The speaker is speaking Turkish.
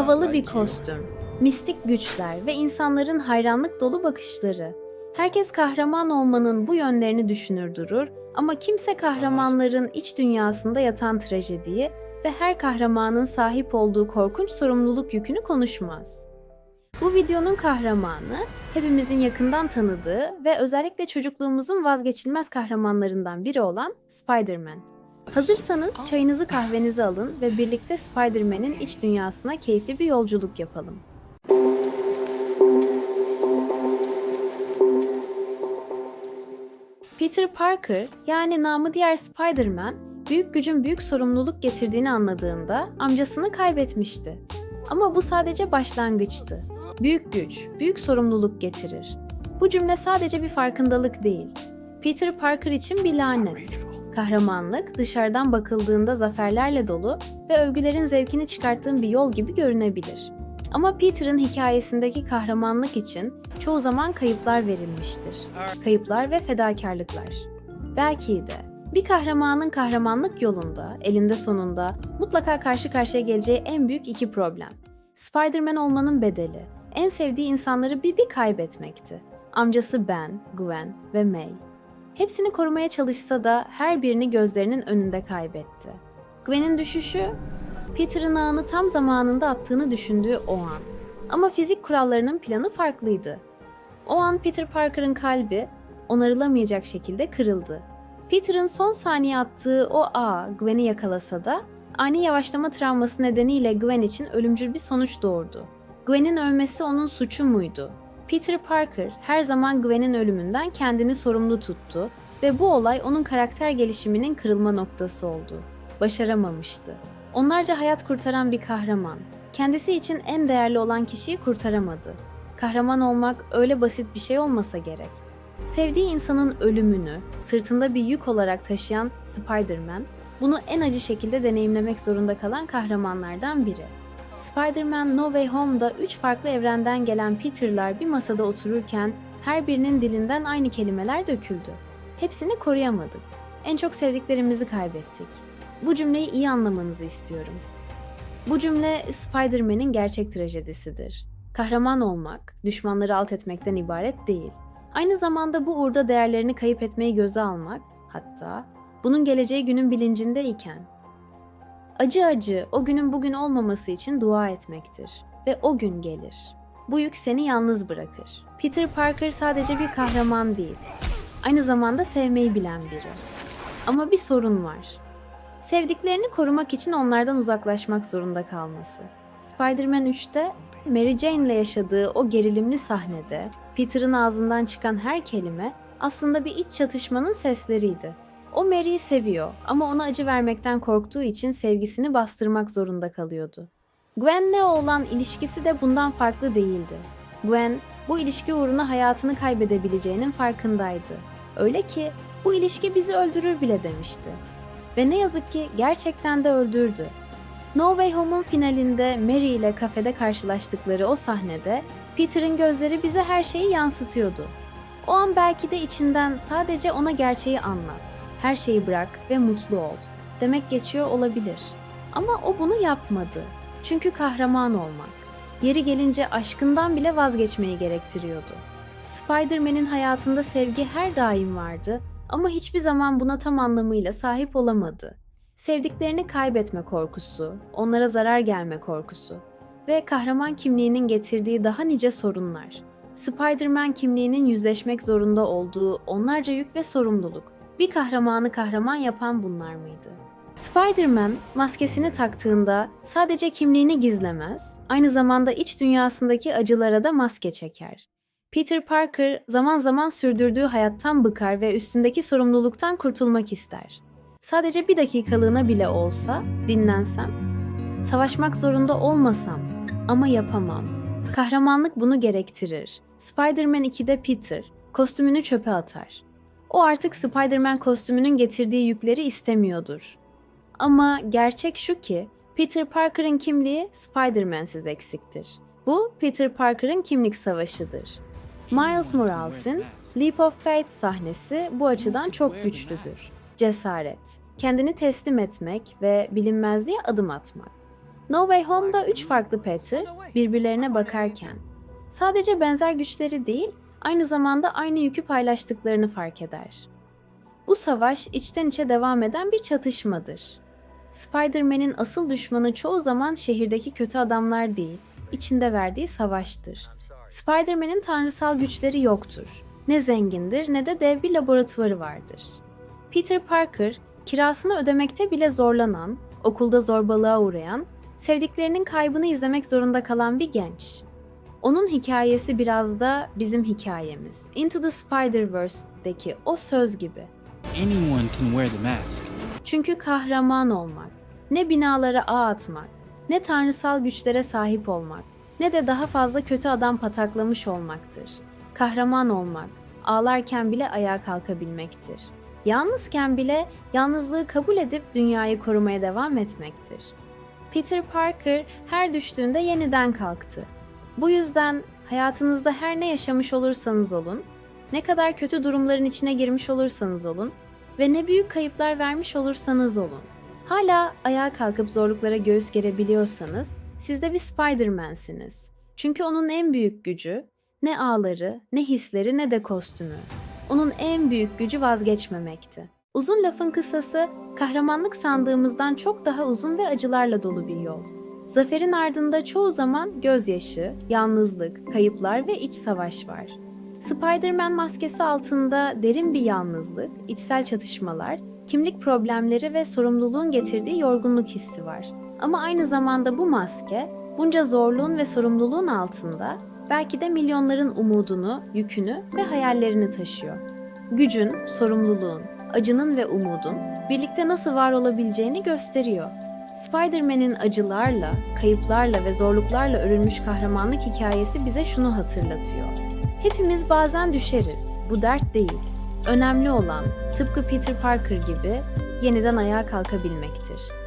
Havalı bir kostüm, mistik güçler ve insanların hayranlık dolu bakışları. Herkes kahraman olmanın bu yönlerini düşünür durur ama kimse kahramanların iç dünyasında yatan trajediyi ve her kahramanın sahip olduğu korkunç sorumluluk yükünü konuşmaz. Bu videonun kahramanı, hepimizin yakından tanıdığı ve özellikle çocukluğumuzun vazgeçilmez kahramanlarından biri olan Spider-Man. Hazırsanız çayınızı kahvenizi alın ve birlikte Spider-Man'in iç dünyasına keyifli bir yolculuk yapalım. Peter Parker yani namı diğer Spider-Man büyük gücün büyük sorumluluk getirdiğini anladığında amcasını kaybetmişti. Ama bu sadece başlangıçtı. Büyük güç, büyük sorumluluk getirir. Bu cümle sadece bir farkındalık değil. Peter Parker için bir lanet. Kahramanlık dışarıdan bakıldığında zaferlerle dolu ve övgülerin zevkini çıkarttığın bir yol gibi görünebilir. Ama Peter'ın hikayesindeki kahramanlık için çoğu zaman kayıplar verilmiştir. Kayıplar ve fedakarlıklar. Belki de bir kahramanın kahramanlık yolunda, elinde sonunda mutlaka karşı karşıya geleceği en büyük iki problem. Spider-Man olmanın bedeli, en sevdiği insanları bir bir kaybetmekti. Amcası Ben, Gwen ve May. Hepsini korumaya çalışsa da her birini gözlerinin önünde kaybetti. Gwen'in düşüşü, Peter'ın ağını tam zamanında attığını düşündüğü o an. Ama fizik kurallarının planı farklıydı. O an Peter Parker'ın kalbi onarılamayacak şekilde kırıldı. Peter'ın son saniye attığı o ağ Gwen'i yakalasa da ani yavaşlama travması nedeniyle Gwen için ölümcül bir sonuç doğurdu. Gwen'in ölmesi onun suçu muydu? Peter Parker her zaman Gwen'in ölümünden kendini sorumlu tuttu ve bu olay onun karakter gelişiminin kırılma noktası oldu. Başaramamıştı. Onlarca hayat kurtaran bir kahraman. Kendisi için en değerli olan kişiyi kurtaramadı. Kahraman olmak öyle basit bir şey olmasa gerek. Sevdiği insanın ölümünü sırtında bir yük olarak taşıyan Spider-Man, bunu en acı şekilde deneyimlemek zorunda kalan kahramanlardan biri. Spider-Man No Way Home'da üç farklı evrenden gelen Peter'lar bir masada otururken her birinin dilinden aynı kelimeler döküldü. Hepsini koruyamadık. En çok sevdiklerimizi kaybettik. Bu cümleyi iyi anlamanızı istiyorum. Bu cümle Spider-Man'in gerçek trajedisidir. Kahraman olmak, düşmanları alt etmekten ibaret değil. Aynı zamanda bu uğurda değerlerini kayıp etmeyi göze almak, hatta bunun geleceği günün bilincindeyken Acı acı o günün bugün olmaması için dua etmektir. Ve o gün gelir. Bu yük seni yalnız bırakır. Peter Parker sadece bir kahraman değil. Aynı zamanda sevmeyi bilen biri. Ama bir sorun var. Sevdiklerini korumak için onlardan uzaklaşmak zorunda kalması. Spider-Man 3'te Mary Jane ile yaşadığı o gerilimli sahnede Peter'ın ağzından çıkan her kelime aslında bir iç çatışmanın sesleriydi. O Mary'i seviyor ama ona acı vermekten korktuğu için sevgisini bastırmak zorunda kalıyordu. Gwen'le olan ilişkisi de bundan farklı değildi. Gwen, bu ilişki uğruna hayatını kaybedebileceğinin farkındaydı. Öyle ki bu ilişki bizi öldürür bile demişti. Ve ne yazık ki gerçekten de öldürdü. No Way Home'un finalinde Mary ile kafede karşılaştıkları o sahnede Peter'ın gözleri bize her şeyi yansıtıyordu. O an belki de içinden sadece ona gerçeği anlat her şeyi bırak ve mutlu ol demek geçiyor olabilir. Ama o bunu yapmadı. Çünkü kahraman olmak, yeri gelince aşkından bile vazgeçmeyi gerektiriyordu. Spider-Man'in hayatında sevgi her daim vardı ama hiçbir zaman buna tam anlamıyla sahip olamadı. Sevdiklerini kaybetme korkusu, onlara zarar gelme korkusu ve kahraman kimliğinin getirdiği daha nice sorunlar. Spider-Man kimliğinin yüzleşmek zorunda olduğu onlarca yük ve sorumluluk bir kahramanı kahraman yapan bunlar mıydı? Spider-Man maskesini taktığında sadece kimliğini gizlemez, aynı zamanda iç dünyasındaki acılara da maske çeker. Peter Parker zaman zaman sürdürdüğü hayattan bıkar ve üstündeki sorumluluktan kurtulmak ister. Sadece bir dakikalığına bile olsa dinlensem, savaşmak zorunda olmasam ama yapamam. Kahramanlık bunu gerektirir. Spider-Man 2'de Peter kostümünü çöpe atar. O artık Spider-Man kostümünün getirdiği yükleri istemiyordur. Ama gerçek şu ki Peter Parker'ın kimliği Spider-Man'siz eksiktir. Bu Peter Parker'ın kimlik savaşıdır. Miles Morales'in Leap of Faith sahnesi bu açıdan çok güçlüdür. Cesaret, kendini teslim etmek ve bilinmezliğe adım atmak. No Way Home'da üç farklı Peter birbirlerine bakarken sadece benzer güçleri değil, aynı zamanda aynı yükü paylaştıklarını fark eder. Bu savaş içten içe devam eden bir çatışmadır. Spider-Man'in asıl düşmanı çoğu zaman şehirdeki kötü adamlar değil, içinde verdiği savaştır. Spider-Man'in tanrısal güçleri yoktur. Ne zengindir ne de dev bir laboratuvarı vardır. Peter Parker, kirasını ödemekte bile zorlanan, okulda zorbalığa uğrayan, sevdiklerinin kaybını izlemek zorunda kalan bir genç. Onun hikayesi biraz da bizim hikayemiz. Into the Spider-Verse'deki o söz gibi. Anyone can wear the mask. Çünkü kahraman olmak, ne binalara ağ atmak, ne tanrısal güçlere sahip olmak, ne de daha fazla kötü adam pataklamış olmaktır. Kahraman olmak, ağlarken bile ayağa kalkabilmektir. Yalnızken bile yalnızlığı kabul edip dünyayı korumaya devam etmektir. Peter Parker her düştüğünde yeniden kalktı. Bu yüzden hayatınızda her ne yaşamış olursanız olun, ne kadar kötü durumların içine girmiş olursanız olun, ve ne büyük kayıplar vermiş olursanız olun. Hala ayağa kalkıp zorluklara göğüs gerebiliyorsanız siz de bir Spider-Man'siniz. Çünkü onun en büyük gücü ne ağları, ne hisleri ne de kostümü. Onun en büyük gücü vazgeçmemekti. Uzun lafın kısası, kahramanlık sandığımızdan çok daha uzun ve acılarla dolu bir yol. Zaferin ardında çoğu zaman gözyaşı, yalnızlık, kayıplar ve iç savaş var. Spider-Man maskesi altında derin bir yalnızlık, içsel çatışmalar, kimlik problemleri ve sorumluluğun getirdiği yorgunluk hissi var. Ama aynı zamanda bu maske, bunca zorluğun ve sorumluluğun altında belki de milyonların umudunu, yükünü ve hayallerini taşıyor. Gücün, sorumluluğun, acının ve umudun birlikte nasıl var olabileceğini gösteriyor. Spider-Man'in acılarla, kayıplarla ve zorluklarla örülmüş kahramanlık hikayesi bize şunu hatırlatıyor. Hepimiz bazen düşeriz. Bu dert değil. Önemli olan tıpkı Peter Parker gibi yeniden ayağa kalkabilmektir.